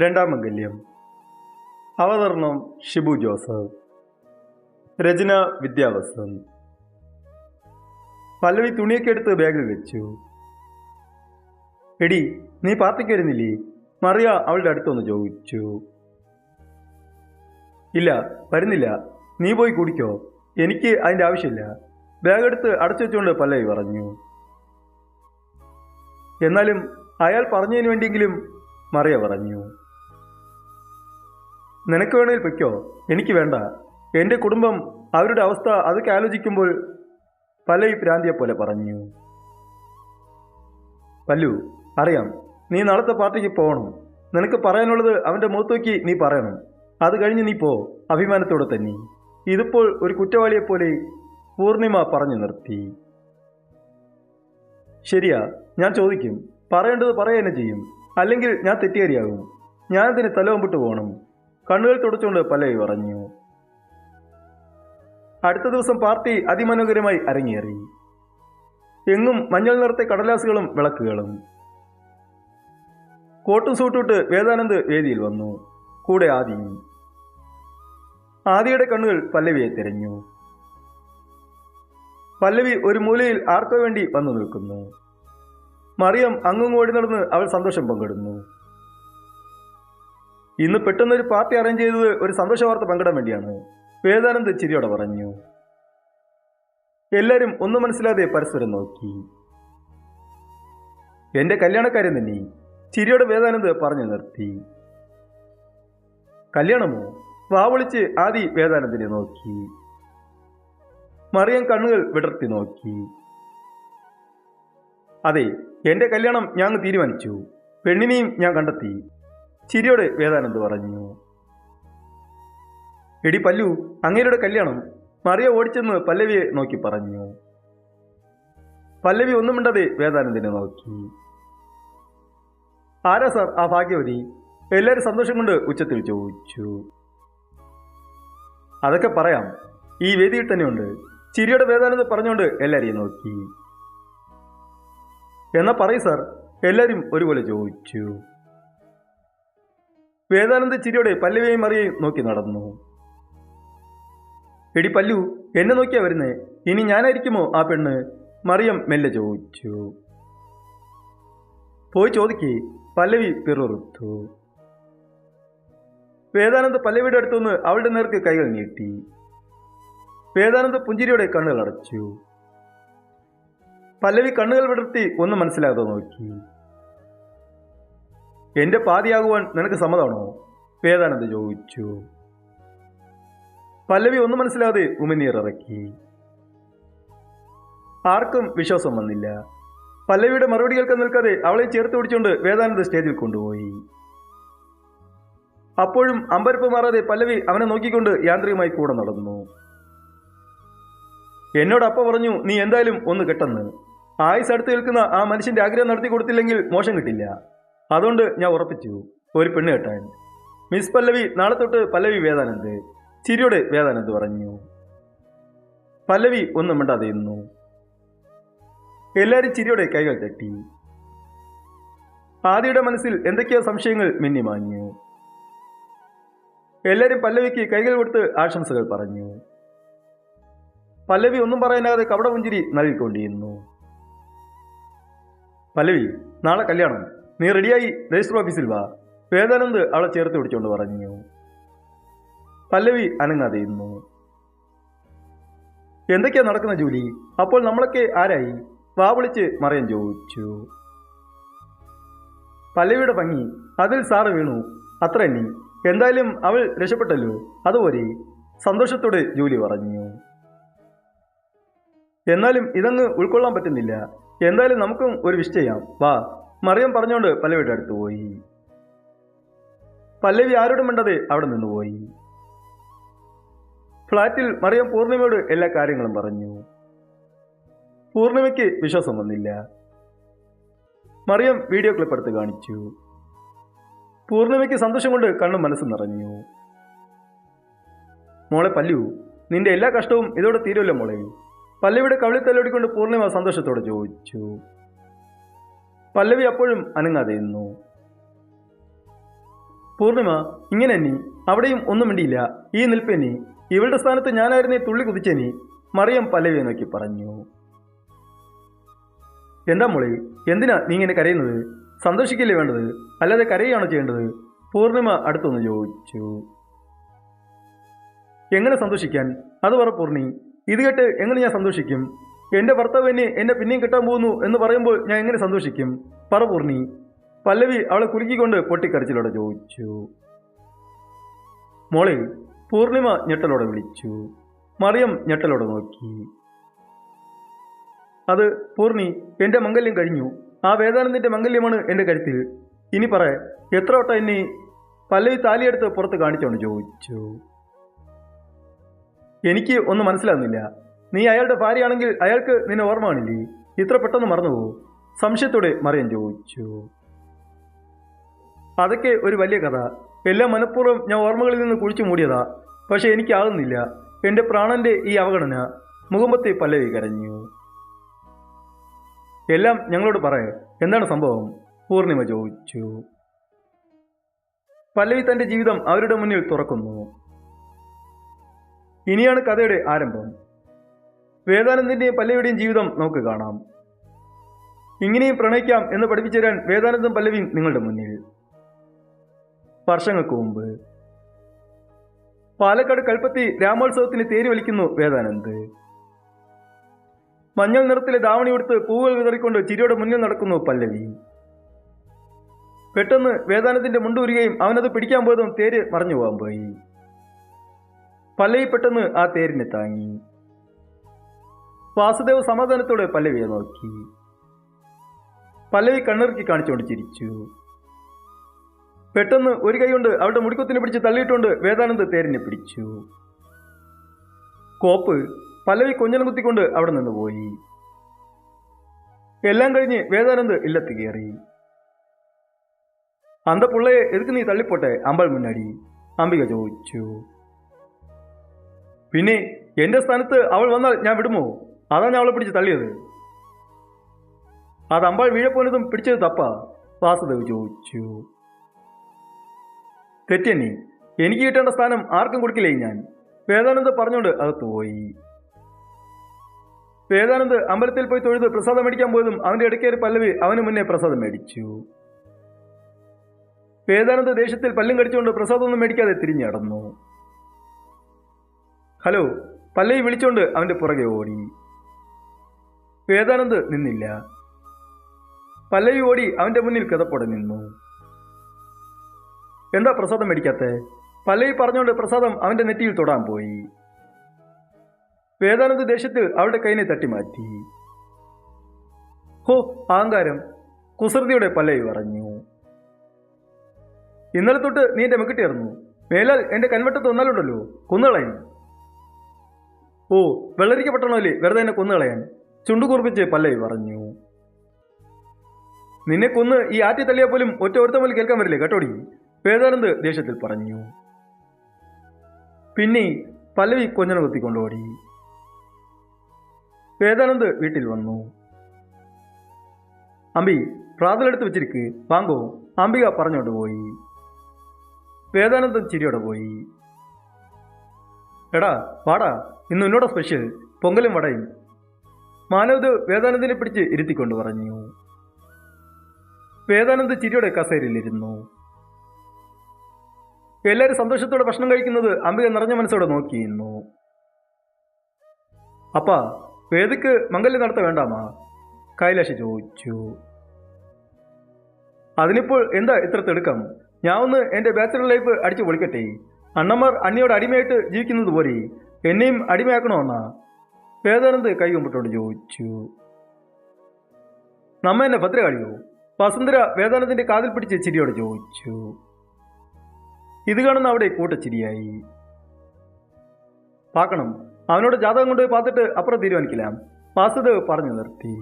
രണ്ടാം മംഗല്യം അവതരണം ഷിബു ജോസഫ്. രചന വിദ്യാവസൻ. പല്ലവി തുണിയൊക്കെ എടുത്ത് ബാഗിൽ വെച്ചു. എടി നീ പാർട്ടിക്ക് വരുന്നില്ലേ? മറിയ അവളുടെ അടുത്തൊന്ന് ചോദിച്ചു. ഇല്ല വരുന്നില്ല. നീ പോയി കുടിക്കോ. എനിക്ക് അതിന്റെ ആവശ്യമില്ല. ബാഗ് എടുത്ത് അടച്ചു വെച്ചുകൊണ്ട് പല്ലവി പറഞ്ഞു. എന്നാലും അയാൾ പറഞ്ഞതിന് വേണ്ടിയെങ്കിലും മറിയ പറഞ്ഞു. നിനക്ക് വേണേൽ പൊയ്ക്കോ? എനിക്ക് വേണ്ട. എന്റെ കുടുംബം അവരുടെ അവസ്ഥ അതൊക്കെ ആലോചിക്കുമ്പോൾ പല്ലവി പ്രാന്തിയെ പോലെ പറഞ്ഞു. പല്ലു അറിയാം. നീ നാളത്തെ പാർട്ടിക്ക് പോകണം. നിനക്ക് പറയാനുള്ളത് അവന്റെ മുഖത്ത് നോക്കി നീ പറയണം. അത് കഴിഞ്ഞ് നീ പോ. അഭിമാനത്തോടെ തന്നെ. ഇതിപ്പോൾ ഒരു കുറ്റവാളിയെപ്പോലെ പൂർണിമ പറഞ്ഞു നിർത്തി. ശരിയാ ഞാൻ ചോദിക്കും. പറയേണ്ടത് പറയുക തന്നെ ചെയ്യും. അല്ലെങ്കിൽ ഞാൻ തെറ്റുകാരിയാകും ഞാനതിന് തലവമ്പിട്ട് പോകണം. കണ്ണുകൾ തുടച്ചുകൊണ്ട് പല്ലവി പറഞ്ഞു. അടുത്ത ദിവസം പാർട്ടി അതിമനോഹരമായി അരങ്ങേറി. എങ്ങും മഞ്ഞൾ നിറത്തെ കടലാസുകളും വിളക്കുകളും. കോട്ടും സൂട്ടിട്ട് വേദാനന്ദ് വേദിയിൽ വന്നു. കൂടെ ആദിയും. ആദിയുടെ കണ്ണുകൾ പല്ലവിയെ തിരഞ്ഞു. പല്ലവി ഒരു മൂലയിൽ ആർക്കോ വേണ്ടി വന്നു നിൽക്കുന്നു. മറിയം അങ്ങും ഓടി നടന്ന് അവൾ സന്തോഷം പങ്കിടുന്നു. ഇന്ന് പെട്ടെന്ന് ഒരു പാർട്ടി അറേഞ്ച് ചെയ്തത് ഒരു സന്തോഷ വാർത്ത പങ്കിടാൻ വേണ്ടിയാണ്. വേദാനന്ദ് ചിരിയോടെ പറഞ്ഞു. എല്ലാവരും ഒന്നും മനസ്സിലാതെ പരസ്പരം നോക്കി. എന്റെ കല്യാണക്കാരൻ തന്നെ ചിരിയോടെ വേദാനന്ദ് പറഞ്ഞു നിർത്തി. കല്യാണമോ? വാവളിച്ച് ആദി വേദാനന്ദിനെ നോക്കി. മറിയം കണ്ണുകൾ വിടർത്തി നോക്കി. അതെ എന്റെ കല്യാണം ഞാൻ തീരുമാനിച്ചു. പെണ്ണിനെയും ഞാൻ കണ്ടെത്തി. ചിരിയോടെ വേദാനന്ദ് പറഞ്ഞു. എടി പല്ലു അങ്ങേരുടെ കല്യാണം. മറിയ ഓടിച്ചെന്ന് പല്ലവിയെ നോക്കി പറഞ്ഞു. പല്ലവി ഒന്നും മിണ്ടാതെ വേദാനന്ദിനെ നോക്കി. ആരാ സാർ ആ ഭാഗ്യവതി? എല്ലാവരും സന്തോഷം കൊണ്ട് ഉച്ചത്തിൽ ചോദിച്ചു. അതൊക്കെ പറയാം. ഈ വേദിയിൽ തന്നെയുണ്ട്. ചിരിയുടെ വേദാനന്ദ് പറഞ്ഞുകൊണ്ട് എല്ലാരെയും നോക്കി. എന്നാ പറയൂ സാർ. എല്ലാവരും ഒരുപോലെ ചോദിച്ചു. വേദാനന്ദ ചിരിയോടെ പല്ലവിയെയും മറിയെയും നോക്കി നടന്നു. എടി പല്ലു എന്നെ നോക്കിയാ വരുന്നേ? ഇനി ഞാനായിരിക്കുമോ ആ പെണ്ണ്? മറിയം മെല്ലെ ചോദിച്ചു. പോയി ചോദിക്കേ പല്ലവി പിറുറുത്തു. വേദാനന്ദ പല്ലവിയുടെ അടുത്തുനിന്ന് അവളുടെ നേർക്ക് കൈകൾ നീട്ടി. വേദാനന്ദ പുഞ്ചിരിയോടെ കണ്ണുകൾ അടച്ചു. പല്ലവി കണ്ണുകൾ വിടർത്തി ഒന്നും മനസ്സിലാകാതെ നോക്കി. എന്റെ പാതിയാകുവാൻ നിനക്ക് സമ്മതമാണോ? വേദാനന്ദ ചോദിച്ചു. പല്ലവി ഒന്നും മനസ്സിലാതെ ഉമിനീർ ഇറക്കി. ആർക്കും വിശ്വാസം വന്നില്ല. പല്ലവിയുടെ മറുപടി കേൾക്കാൻ നിൽക്കാതെ അവളെ ചേർത്ത് പിടിച്ചുകൊണ്ട് വേദാനന്ദ സ്റ്റേജിൽ കൊണ്ടുപോയി. അപ്പോഴും അമ്പരപ്പ് മാറാതെ പല്ലവി അവനെ നോക്കിക്കൊണ്ട് യാന്ത്രികമായി കൂടെ നടന്നു. എന്നോട് അപ്പ പറഞ്ഞു നീ എന്തായാലും ഒന്ന് കെട്ടെന്ന്. ആയുസ് അടുത്ത് നിൽക്കുന്ന ആ മനുഷ്യന്റെ ആഗ്രഹം നടത്തി കൊടുത്തില്ലെങ്കിൽ മോശം കിട്ടില്ല. അതുകൊണ്ട് ഞാൻ ഉറപ്പിച്ചു. ഒരു പെണ്ണ് കെട്ടാൻ. മിസ് പല്ലവി നാളെ തൊട്ട് പല്ലവി വേദാനന്ദ്. ചിരിയോട് വേദാനന്ദ് പറഞ്ഞു. പല്ലവി ഒന്നും മിണ്ടാതെ ഇരുന്നു എല്ലാവരും ചിരിയോടെ കൈകൾ തട്ടി. ആദിയുടെ മനസ്സിൽ എന്തൊക്കെയോ സംശയങ്ങൾ മിന്നിമാഞ്ഞു എല്ലാവരും പല്ലവിക്ക് കൈകൾ കൊടുത്ത് ആശംസകൾ പറഞ്ഞു. പല്ലവി ഒന്നും പറയാനാകാതെ കവടമുഞ്ചിരി നൽകിക്കൊണ്ടിരുന്നു. പല്ലവി നാളെ കല്യാണം. നീ റെഡിയായി രജിസ്റ്റർ ഓഫീസിൽ വാ. വേദാനന്ദ് അവളെ ചേർത്ത് പിടിച്ചുകൊണ്ട് പറഞ്ഞു. പല്ലവി അനങ്ങാതെ ഇരുന്നു എന്തൊക്കെയാ നടക്കുന്ന ജോലി? അപ്പോൾ നമ്മളൊക്കെ ആരായി? വാ വിളിച്ച് മറിയാൻ ചോദിച്ചു. പല്ലവിയുടെ ഭംഗി. അതിൽ സാറ് വീണു. അത്ര എണ്ണി. എന്തായാലും അവൾ രക്ഷപ്പെട്ടല്ലോ. അതുപോലെ സന്തോഷത്തോടെ ജോലി പറഞ്ഞു. എന്നാലും ഇതങ്ങ് ഉൾക്കൊള്ളാൻ പറ്റുന്നില്ല. എന്തായാലും നമുക്കും ഒരു വിഷ് ചെയ്യാം. വാ. മറിയം പറഞ്ഞുകൊണ്ട് പല്ലവിയുടെ അടുത്ത് പോയി. പല്ലവി ആരോടും മിണ്ടതെ അവിടെ നിന്ന് പോയി. ഫ്ളാറ്റിൽ മറിയം പൂർണിമയോട് എല്ലാ കാര്യങ്ങളും പറഞ്ഞു. പൂർണിമയ്ക്ക് വിശ്വാസം വന്നില്ല. മറിയം വീഡിയോ ക്ലിപ്പ് എടുത്ത് കാണിച്ചു. പൂർണിമയ്ക്ക് സന്തോഷം കൊണ്ട് കണ്ണും മനസ്സും നിറഞ്ഞു. മോളെ പല്ലു നിന്റെ എല്ലാ കഷ്ടവും ഇതോടെ തീരുമല്ലോ മോളെ. പല്ലവിയുടെ കവിളി തലോടിക്കൊണ്ട് പൂർണിമ സന്തോഷത്തോടെ ചോദിച്ചു. പല്ലവി അപ്പോഴും അനങ്ങാതെ നിന്നു പൂർണിമ ഇങ്ങനെ നീ അവിടെയും ഒന്നും മിണ്ടിയില്ല. ഈ നിൽപ്പെനി ഇവളുടെ സ്ഥാനത്ത് ഞാനായിരുന്നേ തുള്ളി കുതിച്ചേനി മറിയം പല്ലവിയെ നോക്കി പറഞ്ഞു. എന്താ മോളി എന്തിനാ നീ ഇങ്ങനെ കരയുന്നത്? സന്തോഷിക്കില്ലേ വേണ്ടത്? അല്ലാതെ കരയുകയാണോ ചെയ്യേണ്ടത്? പൂർണിമ അടുത്തൊന്ന് ചോദിച്ചു. എങ്ങനെ സന്തോഷിക്കാൻ? അത് പറ പൂർണി. ഇത് കേട്ട് എങ്ങനെ ഞാൻ സന്തോഷിക്കും? എന്റെ ഭർത്താവ് എന്നെ പിന്നെയും കിട്ടാൻ പോകുന്നു എന്ന് പറയുമ്പോൾ ഞാൻ എങ്ങനെ സന്തോഷിക്കും? പറ പൂർണി പല്ലവി അവളെ കുലുക്കിക്കൊണ്ട് പൊട്ടിക്കരച്ചിലോടെ ചോദിച്ചു. മോളെ പൂർണിമ ഞെട്ടലോടെ വിളിച്ചു. മറിയം ഞെട്ടലോടെ നോക്കി. അത് പൂർണി എന്റെ മംഗല്യം കഴിഞ്ഞു. ആ വേദാനന്ദിന്റെ മംഗല്യമാണ് എന്റെ കരുത്തിൽ ഇനി പറ എത്ര വട്ടം എന്നെ പല്ലവി താലിയെടുത്ത് പുറത്ത് കാണിച്ചോണ്ട് ചോദിച്ചു. എനിക്ക് ഒന്നും മനസ്സിലാകുന്നില്ല നീ അയാളുടെ ഭാര്യയാണെങ്കിൽ അയാൾക്ക് നിന്നെ ഓർമ്മ കാണില്ലേ ഇത്ര പെട്ടെന്ന് മറന്നുപോകൂ സംശയത്തോടെ മറിയൻ ചോദിച്ചു. അതൊക്കെ ഒരു വലിയ കഥ. എല്ലാം മനഃപൂർവം ഞാൻ ഓർമ്മകളിൽ നിന്ന് കുഴിച്ചു മൂടിയതാ. പക്ഷെ എനിക്കാകുന്നില്ല. എന്റെ പ്രാണന്റെ ഈ അവഗണന മുഖമ്പത്തെ പല്ലവി കരഞ്ഞു. എല്ലാം ഞങ്ങളോട് പറയേ. എന്താണ് സംഭവം? പൂർണിമ ചോദിച്ചു. പല്ലവി തന്റെ ജീവിതം അവരുടെ മുന്നിൽ തുറക്കുന്നു. ഇനിയാണ് കഥയുടെ ആരംഭം. വേദാനന്ദിന്റെയും പല്ലവിയുടെയും ജീവിതം നമുക്ക് കാണാം. ഇങ്ങനെയും പ്രണയിക്കാം എന്ന് പഠിപ്പിച്ചു തരാൻ വേദാനന്ദം പല്ലവിയും നിങ്ങളുടെ മുന്നിൽ. വർഷങ്ങൾക്ക് മുമ്പ്. പാലക്കാട് കൽപ്പത്തി രാമോത്സവത്തിന് തേര് വലിക്കുന്നു വേദാനന്ദ്. മഞ്ഞൾ നിറത്തിലെ ദാവണി ഉടുത്ത് പൂവുകൾ വിതറിക്കൊണ്ട് ചിരിയുടെ മുന്നിൽ നടക്കുന്നു പല്ലവി. പെട്ടെന്ന് വേദാനത്തിന്റെ മുണ്ടൂരുകയും അവനത് പിടിക്കാൻ പോയതും തേര് മറഞ്ഞു പോകാൻ പോയി. പല്ലവി പെട്ടെന്ന് ആ തേരിനെ താങ്ങി. വാസുദേവ് സമാധാനത്തോടെ പല്ലവിയെ നോക്കി. പല്ലവി കണ്ണിറുക്കി കാണിച്ചുകൊണ്ട് ചിരിച്ചു. പെട്ടെന്ന് ഒരു കൈ കൊണ്ട് അവളുടെ മുടിക്കുത്തിനെ പിടിച്ച് തള്ളിയിട്ടുണ്ട് വേദാനന്ദ് തേരിനെ പിടിച്ചു. കോപ്പ് പല്ലവി കൊഞ്ഞനം കുത്തിക്കൊണ്ട് അവിടെ നിന്ന് പോയി. എല്ലാം കഴിഞ്ഞ് വേദാനന്ദ് ഇല്ലത്ത് കയറി. അന്ത പുള്ളയെ എതുക്ക് നീ തള്ളിപ്പോട്ടെ അമ്പൾ മുന്നാടി. അംബിക ചോദിച്ചു. പിന്നെ എന്റെ സ്ഥാനത്ത് അവൾ വന്നാൽ ഞാൻ വിടുമോ? അതാ ഞാൻ അവളെ പിടിച്ച് തള്ളിയത്. അത് അമ്പാൾ വീഴപ്പോലതും പിടിച്ചത് തപ്പാ. വാസുദേവ് ചോദിച്ചു. തെറ്റെന്നെ? എനിക്ക് കിട്ടേണ്ട സ്ഥാനം ആർക്കും കൊടുക്കില്ലേ ഞാൻ? വേദാനന്ദ് പറഞ്ഞുകൊണ്ട് അകത്ത് പോയി. വേദാനന്ദ് അമ്പലത്തിൽ പോയി തൊഴുത് പ്രസാദം മേടിക്കാൻ പോയതും അവന്റെ ഇടയ്ക്കേറി പല്ലവി അവന് മുന്നേ പ്രസാദം മേടിച്ചു. വേദാനന്ദ് ദേശത്തിൽ പല്ലും കടിച്ചുകൊണ്ട് പ്രസാദമൊന്നും മേടിക്കാതെ തിരിഞ്ഞു നടന്നു. ഹലോ പല്ലവി വിളിച്ചുകൊണ്ട് അവന്റെ പുറകെ ഓടി. വേദാനന്ദ് നിന്നില്ല. പല്ലവി ഓടി അവന്റെ മുന്നിൽ കിതപ്പോടെ നിന്നു. എന്താ പ്രസാദം മേടിക്കാത്ത? പല്ലവി പറഞ്ഞുകൊണ്ട് പ്രസാദം അവന്റെ നെറ്റിയിൽ തൊടാൻ പോയി. വേദാനന്ദ് ദേഷ്യത്തിൽ അവളുടെ കൈനെ തട്ടിമാറ്റി. ഹോ അഹങ്കാരം കുസൃതിയുടെ പല്ലവി പറഞ്ഞു. ഇന്നലെ തൊട്ട് നീ എന്റെ മെക്കിട്ടിയർന്നു മേലാൽ എന്റെ കൺവെട്ടത്ത് വന്നാലുണ്ടല്ലോ കുന്നുകളയൻ. ഓ വെള്ളരിക്കപ്പെട്ടണമല്ലേ വെറുതെ എന്നെ കൊന്നുകളയാൻ? ചുണ്ടുകൂർപ്പിച്ച് പല്ലവി പറഞ്ഞു. നിന്നെ കൊന്ന് ഈ ആറ്റി തള്ളിയാൽ പോലും ഒറ്റ കേൾക്കാൻ വരില്ലേ കേട്ടോടി? വേദാനന്ദ് ദേഷ്യത്തിൽ പറഞ്ഞു. പിന്നെ പല്ലവി കൊഞ്ഞന കുത്തിക്കൊണ്ടോടി. വേദാനന്ദ് വീട്ടിൽ വന്നു. അമ്പി പ്രാതലെടുത്ത് വെച്ചിരിക്ക് വാങ്ങോ അംബിക പറഞ്ഞോണ്ട് പോയി. വേദാനന്ദൻ ചിരിയോടെ പോയി. എടാ വാടാ ഇന്ന് എന്നോട് സ്പെഷ്യൽ പൊങ്കലും വടയും. മാനവത് വേദാനന്ദിനെ പിടിച്ച് ഇരുത്തിക്കൊണ്ട് പറഞ്ഞു. വേദാനന്ദ് ചിരിയുടെ കസേരയിലിരുന്നു എല്ലാവരും സന്തോഷത്തോടെ ഭക്ഷണം കഴിക്കുന്നത് അംബിക നിറഞ്ഞ മനസ്സോടെ നോക്കിയിരുന്നു അപ്പ വേദിക്ക് മംഗല്യം നടത്ത വേണ്ടാമാ കൈലാഷ് ചോദിച്ചു. അതിനിപ്പോൾ എന്താ ഇത്ര തിടുക്കം? ഞാൻ ഒന്ന് എന്റെ ബാച്ചലർ ലൈഫ് അടിച്ചു പൊളിക്കട്ടെ. അണ്ണമാർ അണ്ണിയോട് അടിമയായിട്ട് ജീവിക്കുന്നത് പോലെ എന്നെയും അടിമയാക്കണമെന്നാ വേദാനന്ദ് കൈകൊമ്പിട്ടോട് ചോദിച്ചു നമ്മ എന്നെ ഭദ്രകാളിയോ വസുന്ധര വേദാനന്ദിന്റെ കാതിൽ പിടിച്ച് ചിരിയോട് ചോദിച്ചു ഇത് കാണുന്ന അവിടെ കൂട്ടച്ചിരിയായി. പാക്കണം അവനോട് ജാതകം കൊണ്ടുപോയി പാത്തിട്ട് അപ്പുറം തീരുമാനിക്കില്ല വാസുദേവ് പറഞ്ഞു നിർത്തി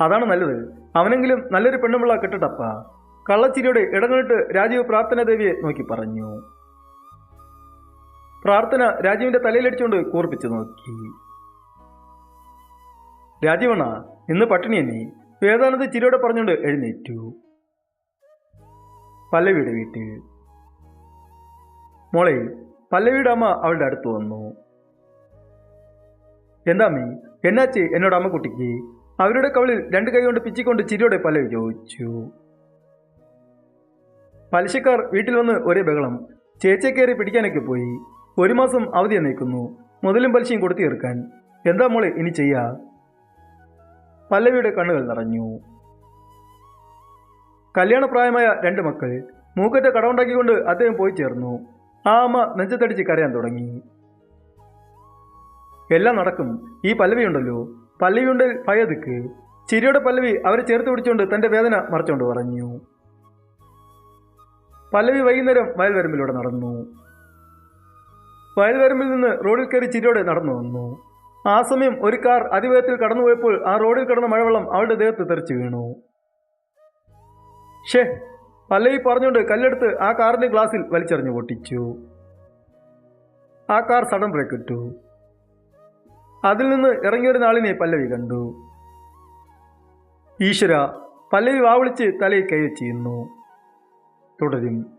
അതാണ് നല്ലത്. അവനെങ്കിലും നല്ലൊരു പെണ്ണുമുള്ള കിട്ടട്ടപ്പ. കള്ളച്ചിരിയോടെ ഇടങ്ങളിട്ട് രാജീവ് പ്രാർത്ഥന ദേവിയെ നോക്കി പറഞ്ഞു പ്രാർത്ഥന രാജീവിന്റെ തലയിലടിച്ചുകൊണ്ട് കൂർപ്പിച്ചു നോക്കി. രാജീവണ്ണ ഇന്ന് പട്ടിണി എന്നെ വേദാനന്ദ ചിരിയോടെ പറഞ്ഞുകൊണ്ട് എഴുന്നേറ്റു. പല്ലവിയുടെ വീട്ടിൽ. മോളെ പല്ലവിയുടെ അമ്മ അവളുടെ അടുത്ത് വന്നു. എന്താ മീ എന്നാച്ചി എന്നോട് അമ്മക്കുട്ടിക്ക് അവരുടെ കവളിൽ രണ്ട് കൈ കൊണ്ട് പിച്ചിക്കൊണ്ട് ചിരിയോടെ പല്ലവി ചോദിച്ചു. പലിശക്കാർ വീട്ടിൽ വന്ന് ഒരേ ബഹളം. ചേച്ചിയെ കയറി പിടിക്കാനൊക്കെ പോയി. ഒരു മാസം അവധി എന്നേക്കുന്നു മുതലും പലിശയും കൊടുത്തു തീർക്കാൻ. എന്താ മോളെ ഇനി ചെയ്യാ? പല്ലവിയുടെ കണ്ണുകൾ നിറഞ്ഞു. കല്യാണപ്രായമായ രണ്ട് മക്കൾ മൂക്കറ്റ കടമുണ്ടാക്കിക്കൊണ്ട് അദ്ദേഹം പോയി ചേർന്നു. ആ അമ്മ നെഞ്ചത്തടിച്ച് കരയാൻ തുടങ്ങി. എല്ലാം നടക്കും. ഈ പല്ലവിയുണ്ടല്ലോ പല്ലവിയുണ്ട് പയതുക്ക് ചിരിയുടെ പല്ലവി അവരെ ചേർത്ത് പിടിച്ചുകൊണ്ട് തന്റെ വേദന മറച്ചുകൊണ്ട് പറഞ്ഞു. പല്ലവി വൈകുന്നേരം വയൽവരമ്പിലൂടെ നടന്നു. വയൽവരമ്പിൽ നിന്ന് റോഡിൽ കയറി ചിരിയോടെ നടന്നു. വന്നു ആ സമയം ഒരു കാർ അതിവേഗത്തിൽ കടന്നുപോയപ്പോൾ ആ റോഡിൽ കിടന്ന മഴവെള്ളം അവളുടെ ദേഹത്ത് തെറിച്ചു വീണു. ഷേ പല്ലവി പറഞ്ഞുകൊണ്ട് കല്ലെടുത്ത് ആ കാറിന്റെ ഗ്ലാസിൽ വലിച്ചെറിഞ്ഞു പൊട്ടിച്ചു. ആ കാർ സഡൻ ബ്രേക്ക് ഇട്ടു. അതിൽ നിന്ന് ഇറങ്ങിയൊരു നാളിനെ പല്ലവി കണ്ടു. ഈശ്വര പല്ലവി വാവിളിച്ച് തലയിൽ കൈവച്ചിരുന്നു തുടരും.